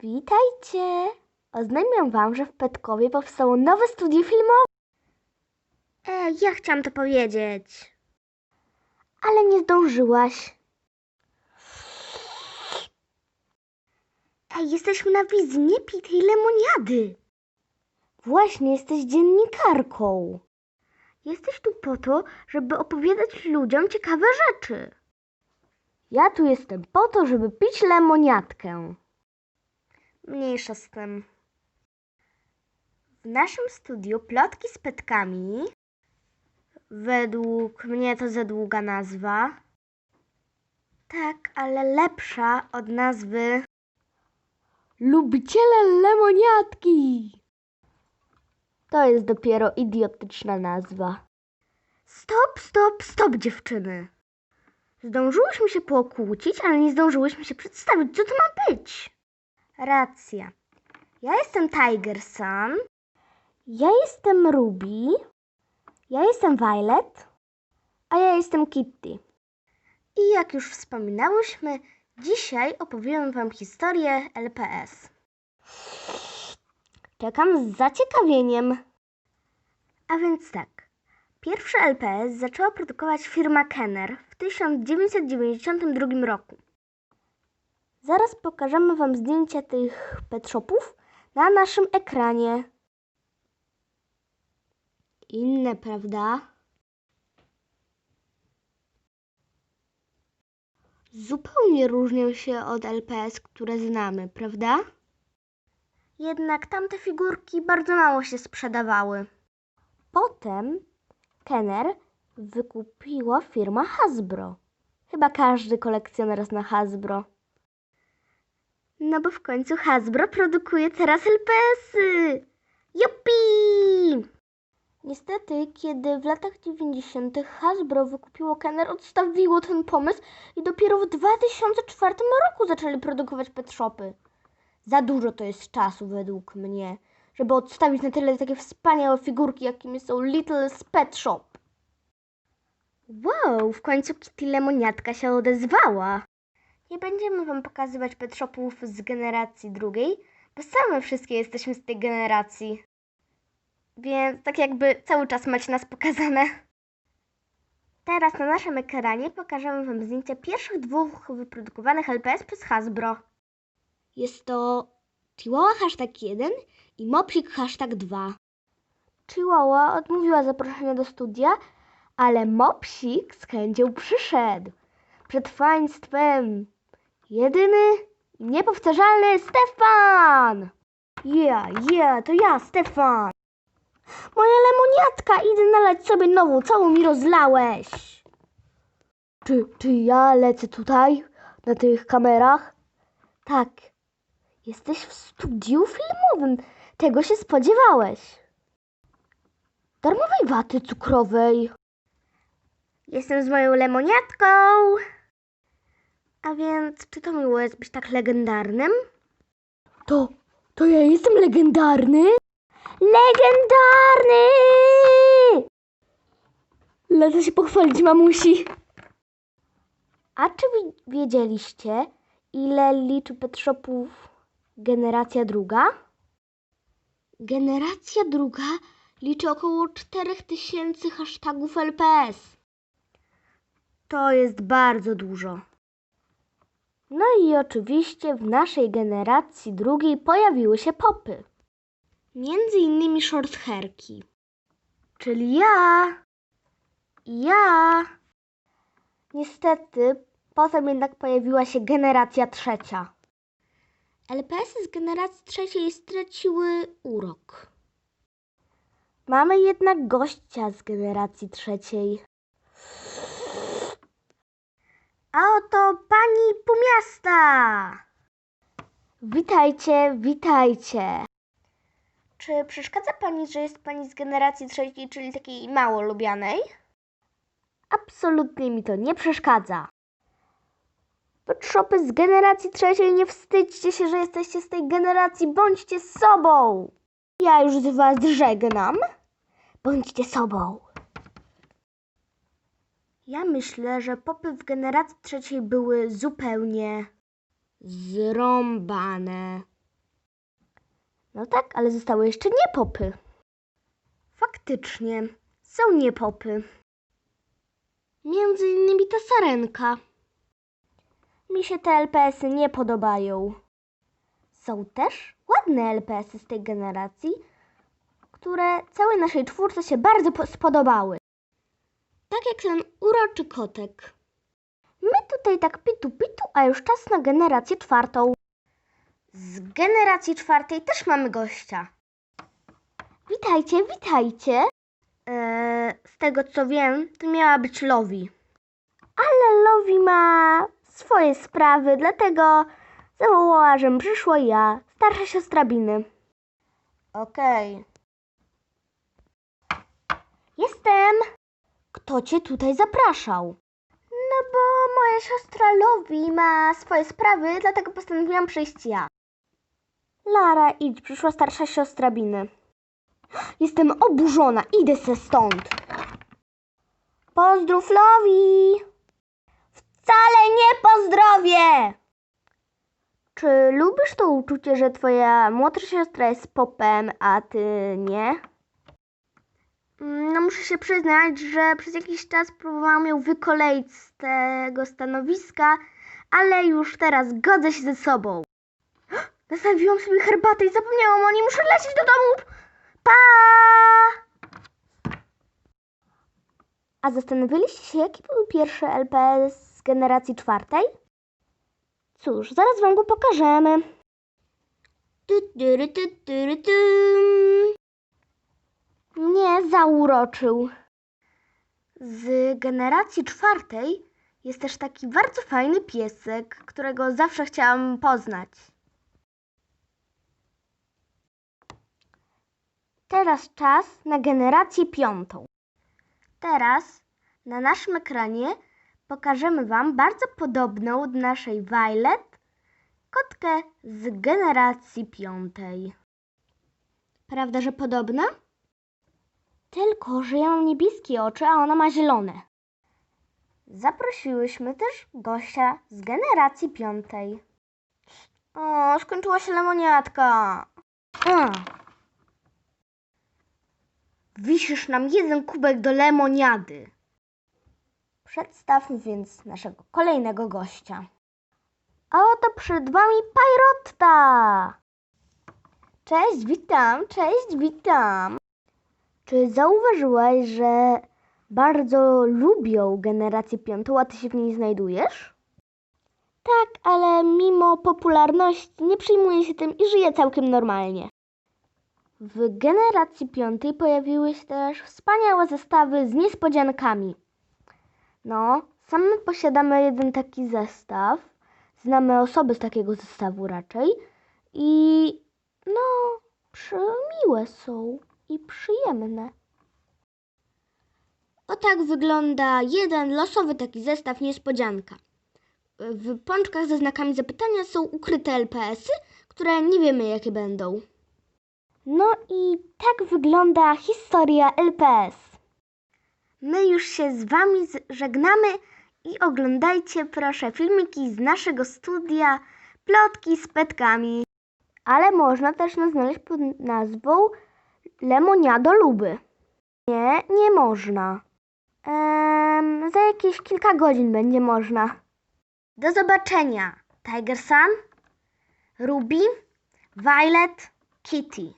Witajcie! Oznajmiam wam, że w Petkowie powstało nowe studio filmowe. E, ja chciałam to powiedzieć. Ale nie zdążyłaś. Ej, jesteśmy na wizji, nie pij tej lemoniady. Właśnie jesteś dziennikarką. Jesteś tu po to, żeby opowiadać ludziom ciekawe rzeczy. Ja tu jestem po to, żeby pić lemoniadkę. Mniejsza z tym. W naszym studiu plotki z petkami. Według mnie to za długa nazwa. Tak, ale lepsza od nazwy. Lubiciele lemoniadki! To jest dopiero idiotyczna nazwa. Stop, stop, stop, dziewczyny. Zdążyłyśmy się pokłócić, ale nie zdążyłyśmy się przedstawić. Co to ma być? Racja. Ja jestem Tigerson. Ja jestem Ruby. Ja jestem Violet. A ja jestem Kitty. I jak już wspominałyśmy, dzisiaj opowiem Wam historię LPS. Czekam z zaciekawieniem. A więc tak. Pierwszy LPS zaczęła produkować firma Kenner w 1992 roku. Zaraz pokażemy Wam zdjęcia tych pet shopów na naszym ekranie. Inne, prawda? Zupełnie różnią się od LPS, które znamy, prawda? Jednak tamte figurki bardzo mało się sprzedawały. Potem Kenner wykupiła firma Hasbro. Chyba każdy kolekcjoner zna Hasbro. No bo w końcu Hasbro produkuje teraz LPS-y. Jupi! Niestety, kiedy w latach 90. Hasbro wykupiło Kenner, odstawiło ten pomysł i dopiero w 2004 roku zaczęli produkować pet shopy. Za dużo to jest czasu według mnie, żeby odstawić na tyle takie wspaniałe figurki, jakimi są Little's Pet Shop. Wow, w końcu Kitty Lemoniatka się odezwała. Nie będziemy Wam pokazywać pet shopów z generacji drugiej, bo same wszystkie jesteśmy z tej generacji. Więc tak jakby cały czas macie nas pokazane. Teraz na naszym ekranie pokażemy Wam zdjęcia pierwszych dwóch wyprodukowanych LPS przez Hasbro. Jest to Chihuahua hashtag 1 i Mopsik hashtag 2. Chihuahua odmówiła zaproszenia do studia, ale Mopsik z chęcią przyszedł. Przed państwem jedyny niepowtarzalny Stefan! Yeah, yeah, to ja, Stefan. Moja lemoniatka, idę nalać sobie nową, całą mi rozlałeś. Czy, czy ja lecę tutaj, na tych kamerach? Tak. Jesteś w studiu filmowym. Tego się spodziewałeś. Darmowej waty cukrowej. Jestem z moją lemoniatką. A więc, czy to miło jest być tak legendarnym? To, to ja jestem legendarny? Legendarny! Lecę się pochwalić mamusi. A czy wi- wiedzieliście, ile liczy pet shopów generacja druga? Generacja druga liczy około 4000 hashtagów LPS. To jest bardzo dużo. No i oczywiście w naszej generacji drugiej pojawiły się popy. Między innymi shorthairki. Czyli ja. Ja. Niestety, potem jednak pojawiła się generacja trzecia. LPS-y z generacji trzeciej straciły urok. Mamy jednak gościa z generacji trzeciej. A oto pani Pumiasta. Witajcie, witajcie. Czy przeszkadza pani, że jest pani z generacji trzeciej, czyli takiej mało lubianej? Absolutnie mi to nie przeszkadza. Pet shopy z generacji trzeciej, nie wstydźcie się, że jesteście z tej generacji, bądźcie sobą. Ja już z was żegnam. Bądźcie sobą. Ja myślę, że popy w generacji trzeciej były zupełnie Zrąbane. No tak, ale zostały jeszcze niepopy. Faktycznie, są niepopy. Między innymi ta sarenka. Mi się te LPS-y nie podobają. Są też ładne LPS-y z tej generacji, które całej naszej czwórce się bardzo po- spodobały. Tak jak ten uroczy kotek. My tutaj tak pitu pitu, a już czas na generację czwartą. Z generacji czwartej też mamy gościa. Witajcie, witajcie. Eee, z tego co wiem, to miała być Lowi. Ale Lowi ma swoje sprawy, dlatego zawołała, żebym przyszła ja, starsza siostra Biny. Okej. Jestem. Kto cię tutaj zapraszał? No bo moja siostra Lowi ma swoje sprawy, dlatego postanowiłam przyjść ja. Lara, idź, przyszła starsza siostra Biny. Jestem oburzona, idę se stąd. Pozdrów Lowi. Wcale nie pozdrowię. Czy lubisz to uczucie, że twoja młodsza siostra jest popem, a ty nie? Mm, No muszę się przyznać, że przez jakiś czas próbowałam ją wykoleić z tego stanowiska, ale już teraz godzę się ze sobą. Nastawiłam sobie herbatę i zapomniałam o niej. Muszę lecieć do domu. Pa! A zastanawialiście się, jaki był pierwszy LPS z generacji czwartej? Cóż, zaraz wam go pokażemy. Tu, tyry, tu, tyry, tum. Nie zauroczył. Z generacji czwartej jest też taki bardzo fajny piesek, którego zawsze chciałam poznać. Teraz czas na generację piątą. Teraz na naszym ekranie pokażemy Wam bardzo podobną do naszej Violet kotkę z generacji piątej. Prawda, że podobna? Tylko, że ja mam niebieskie oczy, a ona ma zielone. Zaprosiłyśmy też gościa z generacji piątej. O, skończyła się lemoniatka. A, Wisisz nam jeden kubek do lemoniady. przedstawmy więc naszego kolejnego gościa. A oto przed wami Pajrotta! Cześć, witam, cześć, witam. Czy zauważyłaś, że bardzo lubią generację piątą, a ty się w niej znajdujesz? Tak, ale mimo popularności nie przyjmuję się tym i żyję całkiem normalnie. W generacji piątej pojawiły się też wspaniałe zestawy z niespodziankami. No, same posiadamy jeden taki zestaw. Znamy osoby z takiego zestawu raczej. I no, miłe są i przyjemne. O tak wygląda jeden losowy taki zestaw niespodzianka. W pączkach ze znakami zapytania są ukryte LPS-y, które nie wiemy jakie będą. No i tak wygląda historia LPS. My już się z Wami żegnamy i oglądajcie proszę filmiki z naszego studia Plotki z Petkami. Ale można też nas znaleźć pod nazwą Lemoniado Luby. Nie, nie można. Em, za jakieś kilka godzin będzie można. Do zobaczenia. Tiger Sun, Ruby, Violet, Kitty.